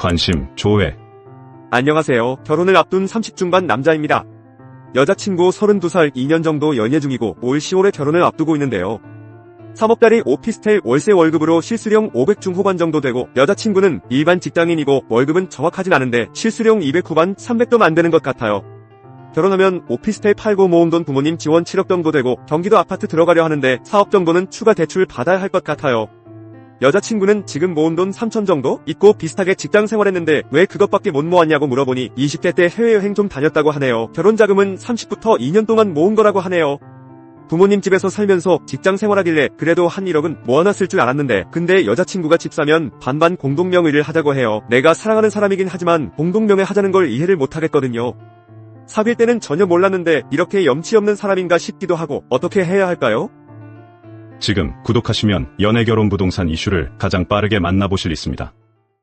관심, 조회. 안녕하세요. 결혼을 앞둔 30 중반 남자입니다. 여자친구 32살 2년 정도 연애 중이고 올 10월에 결혼을 앞두고 있는데요. 3억짜리 오피스텔 월세 월급으로 실수령 500 중 후반 정도 되고 여자친구는 일반 직장인이고 월급은 정확하진 않은데 실수령 200 후반 300도 안 되는 것 같아요. 결혼하면 오피스텔 팔고 모은 돈 부모님 지원 7억 정도 되고 경기도 아파트 들어가려 하는데 4억 정도는 추가 대출 받아야 할 것 같아요. 여자친구는 지금 모은 돈 3천 정도 있고 비슷하게 직장 생활했는데 왜 그것밖에 못 모았냐고 물어보니 20대 때 해외여행 좀 다녔다고 하네요. 결혼 자금은 30부터 2년 동안 모은 거라고 하네요. 부모님 집에서 살면서 직장 생활하길래 그래도 한 1억은 모아놨을 줄 알았는데 근데 여자친구가 집 사면 반반 공동명의를 하자고 해요. 내가 사랑하는 사람이긴 하지만 공동명의 하자는 걸 이해를 못하겠거든요. 사귈 때는 전혀 몰랐는데 이렇게 염치 없는 사람인가 싶기도 하고 어떻게 해야 할까요? 지금 구독하시면 연애 결혼 부동산 이슈를 가장 빠르게 만나보실 있습니다.